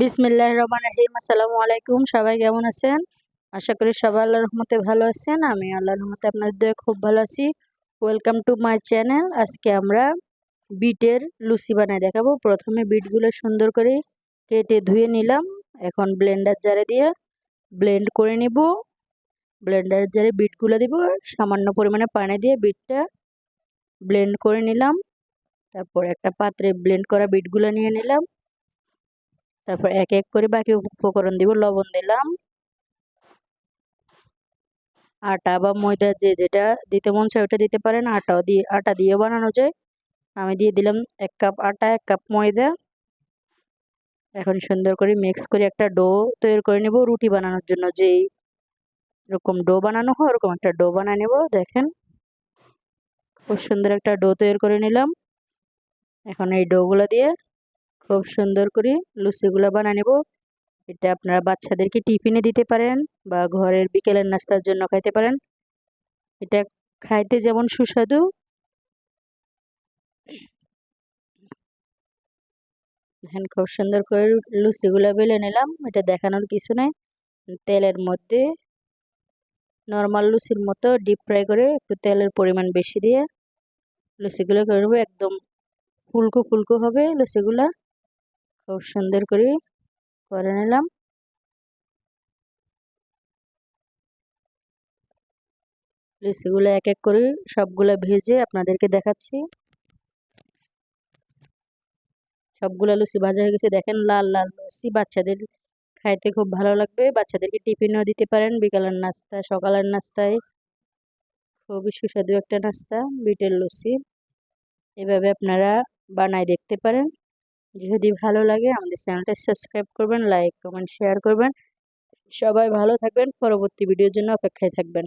বিসমিল্লাহ রহমান রহিম, আসসালামু আলাইকুম, সবাই কেমন আছেন? আশা করি সবাই আল্লাহ রহমতে ভালো আছেন, আমি আল্লাহর রহমতে আপনাদের খুব ভালো আছি। ওয়েলকাম টু মাই চ্যানেল আজকে আমরা বিটের লুচি বানাই দেখাবো। প্রথমে বিটগুলো সুন্দর করে কেটে ধুয়ে নিলাম, এখন ব্লেন্ডার জারে দিয়ে ব্লেন্ড করে নিব। ব্লেন্ডার জারে বিটগুলো দিব, সামান্য পরিমাণে পানি দিয়ে বিটটা ব্লেন্ড করে নিলাম। তারপর একটা পাত্রে ব্লেন্ড করা বিটগুলো নিয়ে নিলাম। তারপর এক এক করে বাকি উপকরণ দিব, লবণ দিলাম। আটা বা ময়দা যে যেটা দিতে মন চায় ওটা দিতে পারেন, আটাও দিয়ে, আটা দিয়ে বানানো যায়। আমি দিয়ে দিলাম এক কাপ আটা, এক কাপ ময়দা। এখন সুন্দর করে মিক্স করে একটা ডো তৈরি করে নেব রুটি বানানোর জন্য। যেই এরকম ডো বানানো হয় ওরকম একটা ডো বানিয়ে নেব, দেখেন। খুব সুন্দর একটা ডো তৈরি করে নিলাম। এখন এই ডোগুলো দিয়ে খুব সুন্দর করে লুচিগুলো বানিয়ে নেব। এটা আপনারা বাচ্চাদেরকে টিফিনে দিতে পারেন বা ঘরের বিকেলের নাস্তার জন্য খাইতে পারেন। এটা খাইতে যেমন সুস্বাদু। দেখেন খুব সুন্দর করে লুচিগুলো বেলে নিলাম। এটা দেখানোর কিছু নাই। তেলের মধ্যে নর্মাল লুচির মতো ডিপ ফ্রাই করে একটু তেলের পরিমাণ বেশি দিয়ে লুচিগুলো করব একদম ফুলকো ফুলকো হবে লুচিগুলা। খুব সুন্দর করে করে নিলাম। লিচিগুলো এক এক করে সবগুলো ভেজে আপনাদেরকে দেখাচ্ছি। সবগুলো লুচি ভাজা হয়ে গেছে। দেখেন লাল লাল লুচি। বাচ্চাদের খাইতে খুব ভালো লাগবে। বাচ্চাদেরকে টিফিনও দিতে পারেন। বিকালের নাস্তা, সকালের নাস্তায় খুবই সুস্বাদু একটা নাস্তা, বিটের লুচি। এভাবে আপনারা বানায় দেখতে পারেন। যদি ভালো লাগে আমাদের চ্যানেলটা সাবস্ক্রাইব করবেন, লাইক, কমেন্ট, শেয়ার করবেন। সবাই ভালো থাকবেন। পরবর্তী ভিডিওর জন্য অপেক্ষায় থাকবেন।